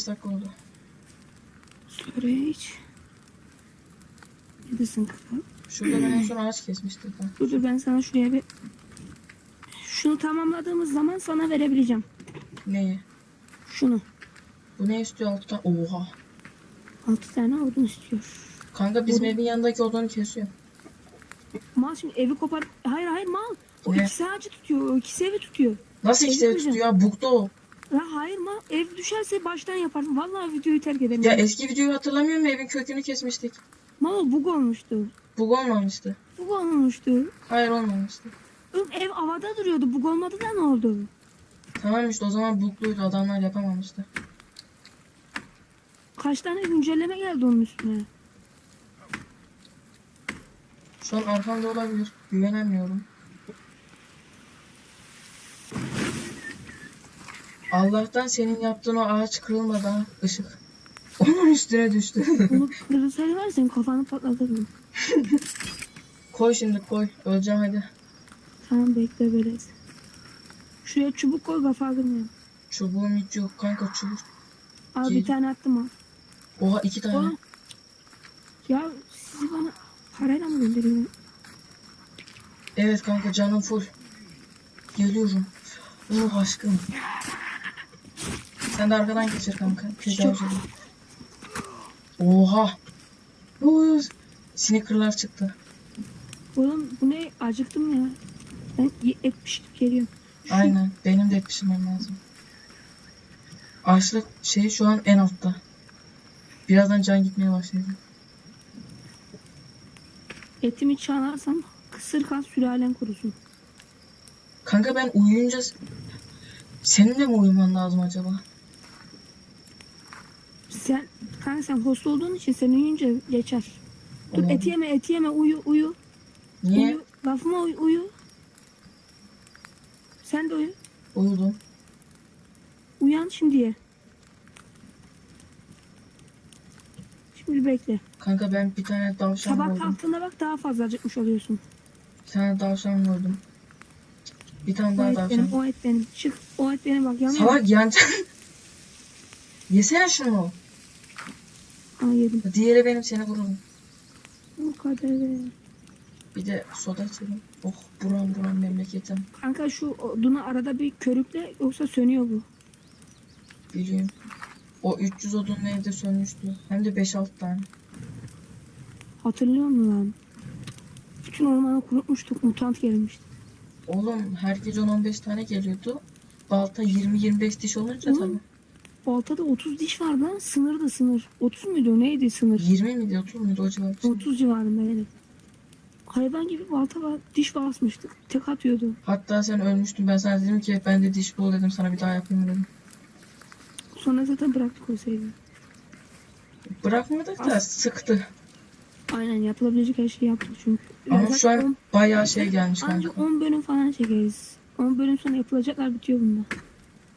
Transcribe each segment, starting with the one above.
15 dakika oldu. Storage. Neredesin kaka? Şurada ben en son ağaç kesmiştim. ben. Dur dur ben sana şuraya bir... Şunu tamamladığımız zaman sana verebileceğim. Neyi? Şunu. Bu ne istiyor altta? Oha. 6 tane odun istiyor. Kanka bizim Bu- evin yanındaki odunu kesiyor. Mal şimdi evi kopar... Hayır hayır mal. O Ne? ikisi ağacı tutuyor. O ikisi evi tutuyor. Nasıl Evi ikisi ev koyacağım. tutuyor? Bukta o. Ya hayır mal. Ev düşerse baştan yaparsın. Vallahi videoyu terk ederim. Ya eski videoyu hatırlamıyor musun? Evin kökünü kesmiştik. Mal o bug olmuştu. Bug olmamıştı. Bug olmuştu. Hayır olmamıştı. Oğlum ev havada duruyordu. Bug olmadı da ne oldu? Tamam işte o zaman bugluydu. Adamlar yapamamıştı. Kaç tane güncelleme geldi onun üstüne. Şu an arkamda olabilir. Güvenemiyorum. Allah'tan senin yaptığın o ağaç kırılmadı ha. Işık. Onun üstüne düştü. Bunu ya, senin kafanı patlatırdım. koy şimdi koy. Öleceğim hadi. Tamam bekle böyle. Şuraya çubuk koy kafa kırmayalım. Çubuğum hiç yok kanka çubuk. Al bir tane attım al. Oha iki tane. Oğlum. Ya sizi bana parayla mı gönderiyorsun? Evet kanka canım full. Geliyorum. Oh aşkım. Sen de arkadan geçir kanka. Edin. Oha. Uuu. Snicker'lar çıktı. Oğlum bu ne? Acıktım ya. Ben et pişirip geliyorum. Aynen. Benim de et pişirmem lazım. Açlık şeyi şu an en altta. Birazdan can gitmeye başladı. Etimi çalarsam kısır kas sülalen kurusun. Kanka ben uyuyunca senin de mi uyuman lazım acaba? Sen kanka sen host olduğun için sen uyuyunca geçer. Dur Olabilir. et yeme et yeme uyu uyu. Niye? Uyu. Lafıma uyu, uyu. Sen de uyu. Uyudum. Uyan şimdi ye. Şimdi bekle. Kanka ben bir tane tavşan Sabah koydum. kalktığında bak daha fazla acıkmış oluyorsun. Bir tane tavşan koydum. Bir tane O daha et benim, tavşan. o et benim. Çık, o et benim bak yanıyor. Salak yanacak. Yesene şunu. Aa yedim. Diğeri benim seni vururum. Bu kadar. Bir de soda içelim. Oh buram buram memleketim. Kanka şu odunu arada bir körükle yoksa sönüyor bu. Biliyorum. O 300 odun evde sönmüştü. Hem de 5-6 tane. Hatırlıyor musun lan? Bütün ormanı kurutmuştuk. Mutant gelmişti. Oğlum her gece 10-15 tane geliyordu. Balta 20-25 diş olunca Oğlum. tabii. Baltada 30 diş vardı lan. Sınır da sınır. 30 muydu neydi sınır? 20 miydi 30 muydu o civar bir şey. 30 civarında yani. Hayvan gibi balta var. Diş basmıştık. Tek atıyordu. Hatta sen ölmüştün ben sana dedim ki ben de diş bul dedim sana bir daha yapayım dedim. Sonra zaten bıraktık o seriyi. Bırakmadık da sıktı. Aynen yapılabilecek her şeyi yaptık çünkü. Ama Zaten şu an on- bayağı şey gelmiş Ancak kanka. 10 bölüm falan çekeriz. 10 bölüm sonra yapılacaklar bitiyor bunda.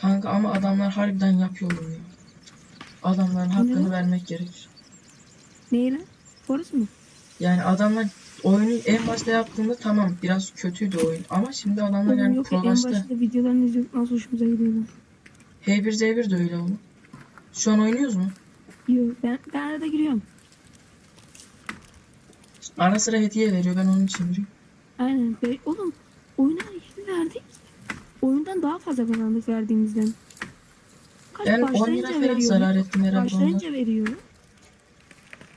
Kanka ama adamlar harbiden yapıyor bunu ya. Adamların hakkını Ne? vermek gerekir. Neyle? Forest mu? Yani adamlar oyunu en başta yaptığında tamam biraz kötüydü oyun ama şimdi adamlar Oğlum yani yok ya en prolaştı. başta videolarını izliyorduk nasıl hoşumuza gidiyordu. H1Z1 de öyle oğlum. Şu an oynuyoruz mu? Yok ben, ben arada giriyorum. Ara sıra hediye veriyor ben onun için giriyorum. Aynen. Be, oğlum oyuna yeni verdik. Oyundan daha fazla kazandık verdiğimizden. Kaç Ben 10 lira falan veriyor. zarar ettim herhalde onda. Başlayınca veriyor.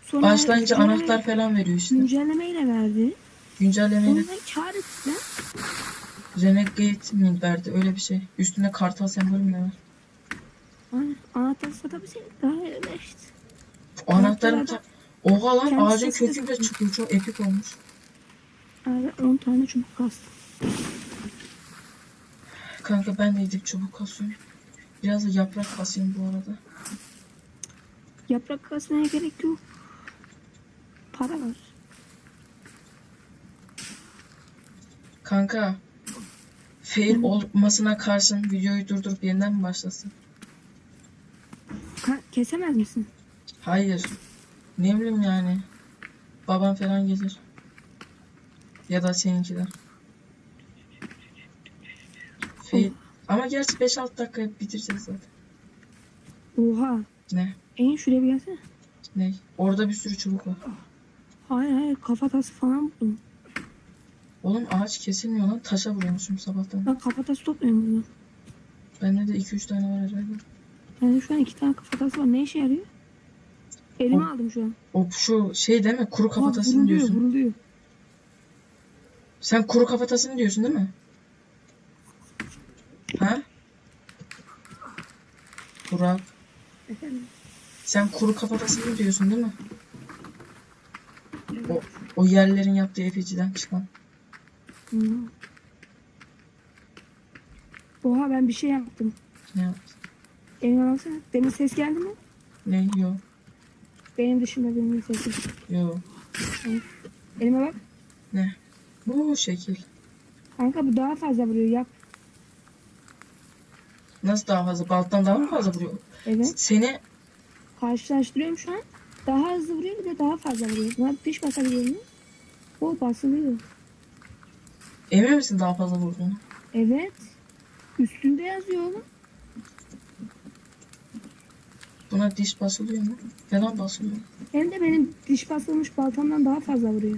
Sonra Başlayınca anahtar falan veriyor işte. Güncellemeyle verdi. Güncellemeyle Ondan kar ettiler. Renegade mi verdi öyle bir şey. Üstünde kartal sembolü mü var? Aynen. Anahtar satabilseydik daha. O anahtarın ta... Oha lan Kendisi ağacın kökü kısmı. çıkıyor. Çok epik olmuş. Abi 10 tane çubuk kastım. Kanka ben de gidip çubuk kasıyorum. Biraz da yaprak kasayım bu arada. Yaprak kasmaya gerek yok. Para var. Kanka fail Hı. olmasına karşın videoyu durdurup yeniden mi başlasın? Ka- kesemez misin? Hayır. Ne bileyim yani. Babam falan gelir. Ya da seninkiler. Fail. Ama gerçi 5-6 dakika bitireceğiz zaten. Oha. Ne? En şuraya bir gelsene. Ne? Orada bir sürü çubuk var. Hayır hayır kafatası falan buldum. Oğlum ağaç kesilmiyor lan. Taşa vuruyormuşum sabahtan. Ben kafatası topluyorum bunu. Bende de 2-3 tane var herhalde. Yani şu an iki tane kafatası var. Ne işe yarıyor? Elime O- aldım şu an. O şu şey değil mi? Kuru kafatasını diyorsun. Vuruluyor. Sen kuru kafatasını diyorsun değil mi? Ha? Burak. Efendim? Sen kuru kafatasını diyorsun değil mi? O, o yerlerin yaptığı efeciden çıkan. Hı. Oha ben bir şey yaptım. Ne yaptın? Elime baksana. Demin ses geldi mi? Ne? Yo. Benim dışında benim sesim. Yo. Elime bak. Ne? Bu şekil. Kanka bu daha fazla vuruyor. Yap. Nasıl daha fazla? Balttan daha mı fazla vuruyor? Evet. Seni Karşılaştırıyorum şu an. Daha hızlı vuruyor bir de daha fazla vuruyor. Buna diş basabiliyor mu? O basılıyor. emin misin daha fazla vurduğunu? Evet. Üstünde yazıyor oğlum. Buna diş basılıyor mu? Neden basılıyor? Hem de benim diş basılmış baltamdan daha fazla vuruyor.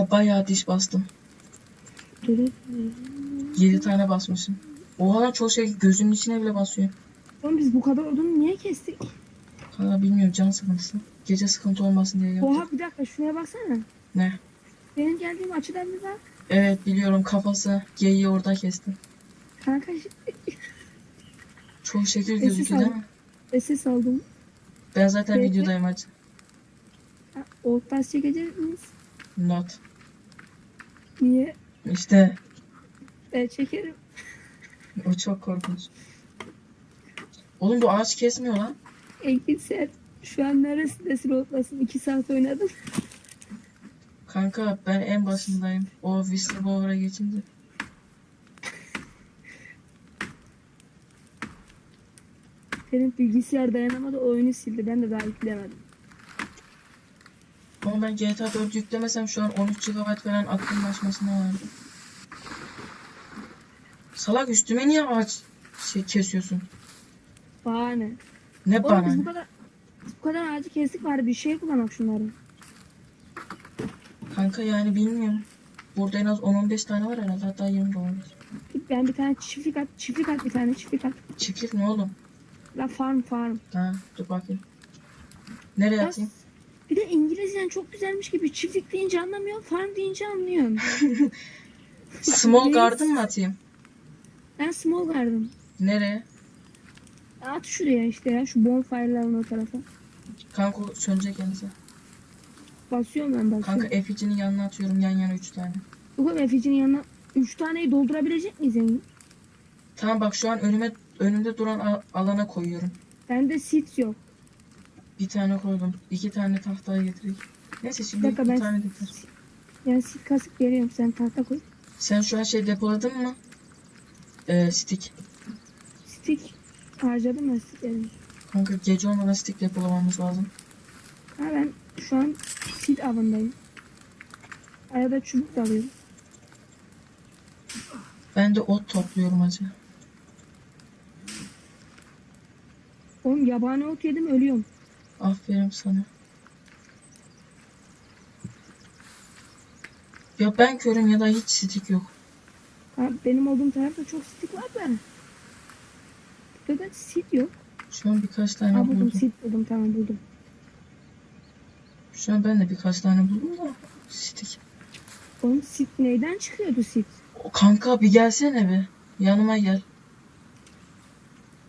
Kanka bayağı diş bastım. Dur. 7 tane basmışım. Oha lan çok şey gözünün içine bile basıyor. Oğlum biz bu kadar odunu niye kestik? Kanka bilmiyorum can sıkıntısı. Gece sıkıntı olmasın diye yaptım. Oha bir dakika şuraya baksana. Ne? Benim geldiğim açıdan bir bak. Evet biliyorum kafası geyiği orada kestim. Kanka Çok şekil gözüküyor değil mi? ses aldım. Ben zaten Evet. videodayım hacı. Ha, Old Pass çekecek miyiz? Not. Niye? İşte Ben çekerim. o çok korkunç. Oğlum bu ağaç kesmiyor lan. Engin sen şu an neresindesin Old Pass'ın? İki saat oynadım. Kanka ben en başındayım. O whistleblower'a geçince. Senin bilgisayar dayanamadı oyunu sildi. Ben de daha yüklemedim. Ama ben GTA 4 yüklemesem şu an 13 GB falan aklımlaşmasına vardı. Salak üstüme niye ağaç şey kesiyorsun? Bahane. Ne Oğlum bana? biz bu kadar bu kadar ağacı kestik bari bir şey kullanak şunları. Kanka yani bilmiyorum. Burada en az 10-15 tane var herhalde hatta 20 de olabilir. Ben bir tane çiftlik at, çiftlik at bir tane çiftlik at. Çiftlik ne oğlum? La farm farm. Ha dur bakayım. Nereye atayım? Bir de İngilizcen çok güzelmiş gibi çiftlik deyince anlamıyorum, farm deyince anlıyorum. Small garden mı atayım? Ben small garden. Nereye? At şuraya işte ya şu bonfire'ların o tarafa. Kanka sönecek kendisi. Basıyorum ben basıyorum. Kanka Effici'nin yanına atıyorum yan yana 3 tane. Bu kadar Efe'cinin yanına 3 taneyi doldurabilecek miyiz Engin? Tamam bak şu an önüme önümde duran alana koyuyorum. Bende sit yok. Bir tane koydum. iki tane tahtaya getireyim. Neyse şimdi dakika bir ben tane getir. yani sit kasıp veriyorum sen tahta koy. Sen şu an şey depoladın mı? Ee, stick. Stick harcadım ben sticklerimi. Kanka gece olmadan stick depolamamız lazım. Ha ben şu an sit avındayım. Arada çubuk da alıyorum. Ben de ot topluyorum acı. Oğlum yabani ot yedim ölüyorum. Aferin sana. Ya ben körüm ya da hiç stick yok. Ha, benim olduğum tarafta çok stick var da. Burada sit yok. Şu an birkaç tane Ha buldum buldum. sit buldum tamam buldum. Şu an ben de birkaç tane buldum da stick. Oğlum sit neyden çıkıyordu sit? O Kanka bir gelsene be. Yanıma gel.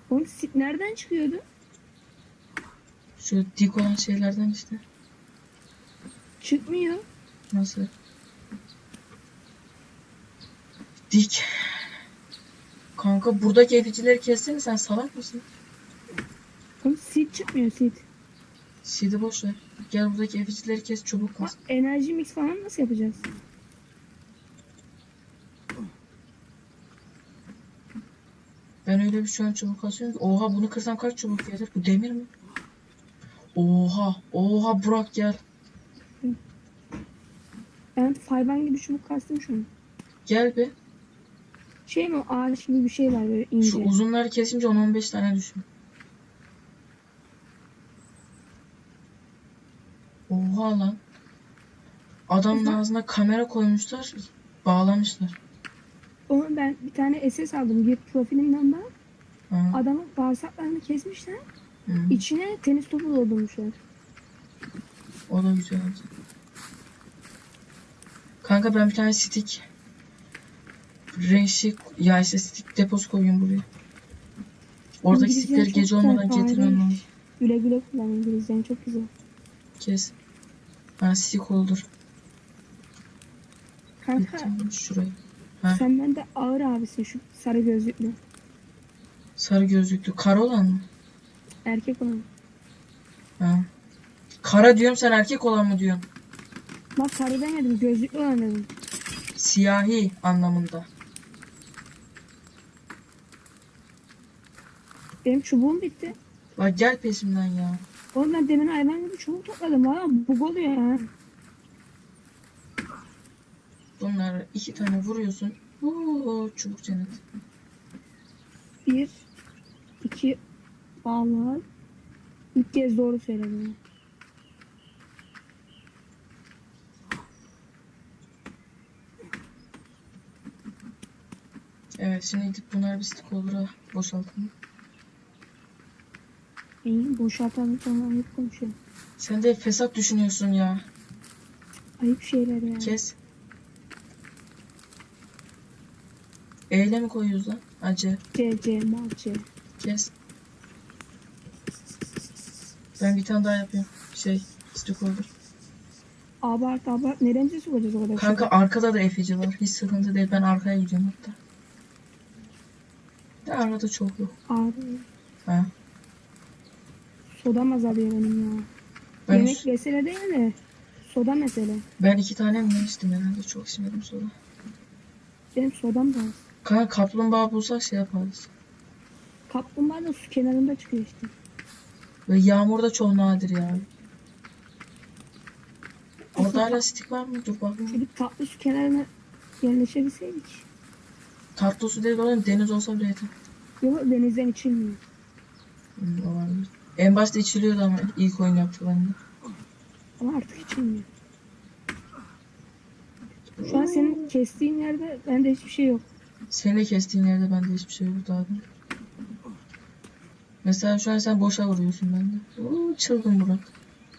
Oğlum sit nereden çıkıyordu? Şu dik olan şeylerden işte. Çıkmıyor. Nasıl? Dik. Kanka buradaki edicileri kessene sen salak mısın? Oğlum sit çıkmıyor sit. Sidi boş ver. Gel buradaki edicileri kes çubuk Ha, kas. enerji mix falan nasıl yapacağız? Ben öyle bir şu an çubuk kasıyorum. Oha bunu kırsam kaç çubuk gelir? Bu demir mi? Oha. Oha Burak gel. Ben Ben hayvan gibi çubuk kastım şunu. Gel bir. Şey mi ağaç gibi bir şey var böyle ince. Şu uzunları kesince 10-15 tane düşün. Oha lan. Adamın Güzel. ağzına kamera koymuşlar. Bağlamışlar. Onu ben bir tane SS aldım. Bir profilimden. Ha. Adamın bağırsaklarını kesmişler. Hı. İçine tenis topu doldurmuşlar. O da güzel oldu. Kanka ben bir tane stick reşik ya işte stick deposu koyuyorum buraya. Oradaki stickleri gece olmadan getirmem lazım. Güle güle kullan İngilizcen çok güzel. Kes. Ha stick olur. Kanka Şuraya. Ha. sen bende ağır abisin şu sarı gözlüklü. Sarı gözlüklü. Kara olan mı? Erkek olan. Ha. Kara diyorum sen erkek olan mı diyorsun? Bak sarı demedim gözlüklü olan dedim. Siyahi anlamında. Benim çubuğum bitti. Bak gel peşimden ya. Oğlum ben demin hayvan gibi çubuk topladım. Valla bug oluyor ya. Bunları iki tane vuruyorsun. Oo, çubuk cennet. Bir, iki, vallahi ilk kez doğru söyledim. Evet şimdi gidip bunlar bir ha. Boşaltalım. İyi boşaltalım sonra ayıp konuşuyor. Sen de fesat düşünüyorsun ya. Ayıp şeyler ya. Kes. Eyle mi koyuyoruz lan? Acı. C, C, mal C. Kes. Ben bir tane daha yapıyorum. Şey, stick olur. Abart abart. Neremize sokacağız o kadar Kanka şey? arkada da efici var. Hiç sıkıntı değil. Ben arkaya gidiyorum hatta. De arada çok yok. Abi. Ha. Sodam azalıyor benim ya. Ben, Yemek mesele değil de soda mesele. ben iki tane mi ne içtim herhalde. Çok içmedim soda. Benim sodam da az. Kanka kaplumbağa bulsak şey yaparız. Kaplumbağa da su kenarında çıkıyor işte. Ve yağmur da çok nadir ya. Orada hala stick var mı? Dur bakayım. Şöyle tatlı su kenarına yerleşebilseydik. Tatlı su değil oğlum. Deniz olsa bile yeter. Yok denizden içilmiyor. Hmm, olabilir. En başta içiliyordu ama ilk oyun yaptıklarında. Ama artık içilmiyor. Şu an senin kestiğin yerde bende hiçbir şey yok. Seni de kestiğin yerde bende hiçbir şey yok daha da. Mesela şu an sen boşa vuruyorsun bende. Oo, çılgın Burak.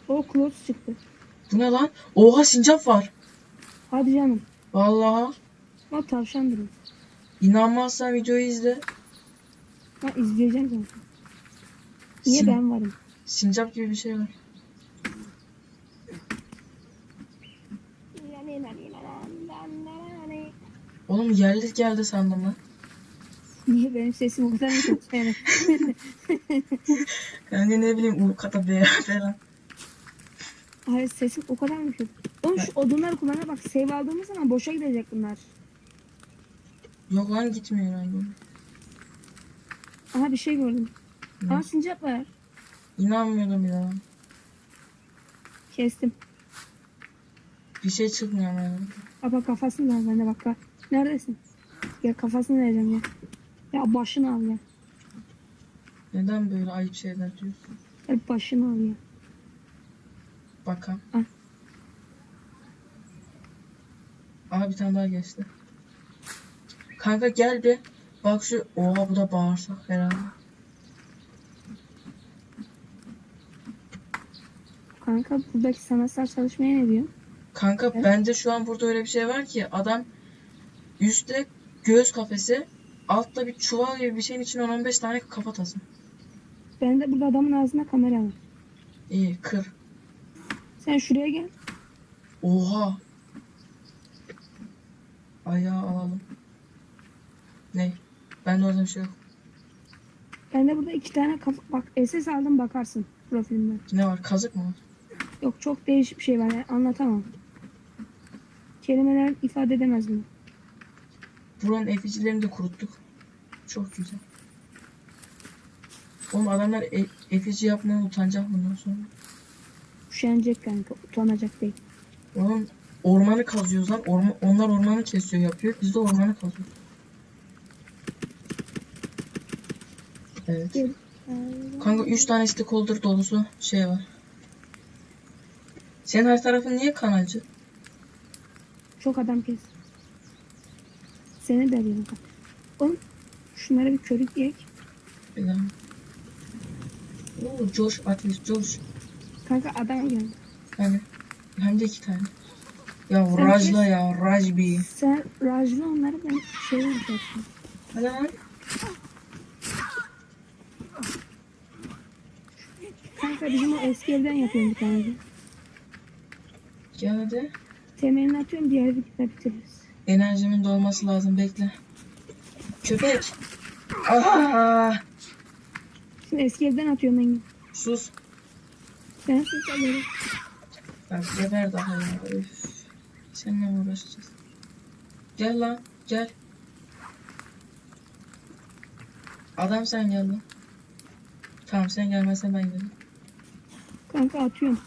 O close çıktı. Bu ne lan? Oha sincap var. Hadi canım. Vallahi. Bak tavşan durum. İnanmazsan videoyu izle. Ha izleyeceğim zaten. Niye Sin- ben varım? Sincap gibi bir şey var. Oğlum yerli geldi sandım lan. Niye benim sesim o kadar mı kötü? Kanka ne bileyim Urkata be falan. Hayır sesim o kadar mı kötü? Oğlum şu odunları kullana bak. Save aldığımız zaman boşa gidecek bunlar. Yok lan gitmiyor herhalde. Aha bir şey gördüm. Ne? Aa sincap var. İnanmıyordum ya. Kestim. Bir şey çıkmıyor yani. Baba kafasını ver bende bak. bak. Neredesin? Ya kafasını vereceğim ya. Ya başını al ya. Neden böyle ayıp şeyler diyorsun? Ya başını al ya. Bakalım. Al. Aha bir tane daha geçti. Kanka gel bir. Bak şu. Oha bu da bağırsak herhalde. Kanka buradaki sanatsal çalışmaya ne diyor? Kanka Evet. bende şu an burada öyle bir şey var ki adam üstte göğüs kafesi altta bir çuval gibi bir şeyin içine 10-15 tane kafatası. Ben de burada adamın ağzına kamera var. İyi kır. Sen şuraya gel. Oha. Ayağı alalım. Ne? Bende orada bir şey yok. Ben de burada iki tane kafa... Bak SS aldım bakarsın profilimden. Ne var? Kazık mı var? Yok çok değişik bir şey var. ya, Anlatamam. Kelimeler ifade edemez bunu. Buranın eficilerini de kuruttuk. Çok güzel. Oğlum adamlar e- efici yapmaya utanacak bundan sonra. Üşenecek kanka. Utanacak değil. Oğlum ormanı kazıyoruz lan. Orma, onlar ormanı kesiyor yapıyor. Biz de ormanı kazıyoruz. Evet. Gel. Kanka 3 tane stakeholder dolusu şey var. Senin her tarafın niye kanalcı? Çok adam kes. Seni de arıyorum. Oğlum şunlara bir körük yek. Bir daha. Oo, Josh ateist Josh. Kanka adam geldi. Yani hem de iki tane. Ya Sen Rajla ya Rajbi. Sen rajlı onları ben şey yapacaksın. Hadi lan. Kanka bizim o eski evden yapıyorum bir tane. Gel hadi. Temelini atıyorum diğer videoda bitiririz. Enerjimin dolması lazım bekle. Köpek. Aa, Şimdi eski evden atıyorum Engin. sus. Ben sus alıyorum. Bak geber daha ya. Üf. Seninle mi uğraşacağız? Gel lan gel. Adam sen gel lan. Tamam sen gelmezsen ben gelirim. Kanka atıyorum.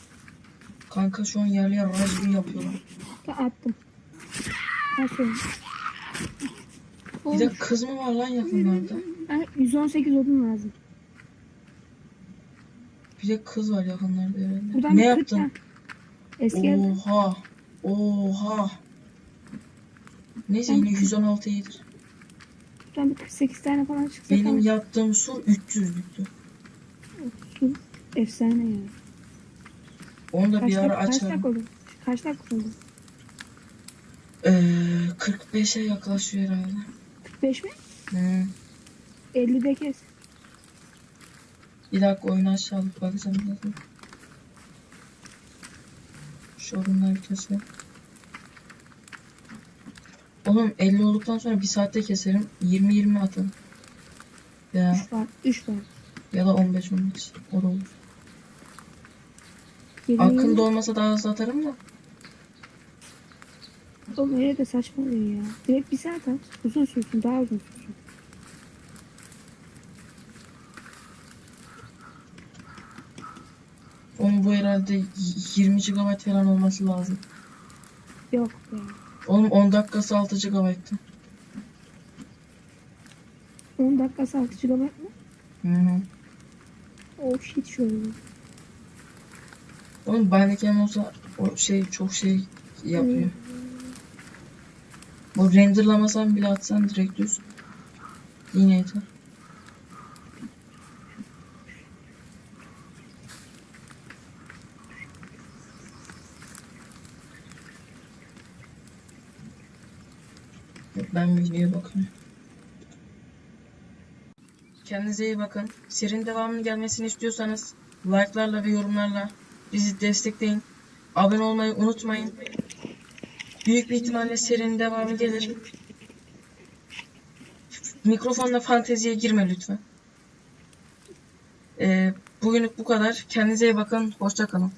Kanka şu an yerli yer rajbi yapıyorlar. Kanka attım. Nasıl? Bir de kız mı var lan yakınlarda? Ben 118 odun lazım. Bir de kız var yakınlarda herhalde. Buradan ne bir 40 yaptın? Eski. Oha. Oha. Neyse yine 116 iyidir. Buradan bir 48 tane falan çıksa Benim tamam. yaptığım sur 300'lüktü. Su efsane ya. Onu da Kaç, bir ara dak- kaç açarım. dakika oldu? Kaç dakika oldu? Ee, 45'e yaklaşıyor herhalde. 45 mi? Hmm. 50'de kes. Bir dakika oyunu aşağı alıp bakacağım zaten. Şu odunları keselim. Oğlum 50 olduktan sonra bir saatte keserim. 20-20 atarım. Ya, 3 var. 3 var. ya da 15-15. O da olur. 20 Akılda olmasa daha hızlı atarım da. Oğlum öyle de saçmalıyor ya. Direkt bir saat at. Uzun sürsün. Daha uzun sürsün. Onun bu herhalde y- 20 GB falan olması lazım. Yok be. Oğlum 10 dakikası 6 GB'tı. 10 dakikası 6 GB mı? Hı hı. Oh shit şöyle. Oğlum Bandicam olsa o şey çok şey yapıyor. Bu renderlamasan bile atsan direkt düz. Yine yeter. Ben videoya bakıyorum. Kendinize iyi bakın. Serinin devamının gelmesini istiyorsanız like'larla ve yorumlarla bizi destekleyin. Abone olmayı unutmayın. Büyük bir ihtimalle serinin devamı gelir. Mikrofonla fanteziye girme lütfen. Ee, bugünlük bu kadar. Kendinize iyi bakın. Hoşça kalın.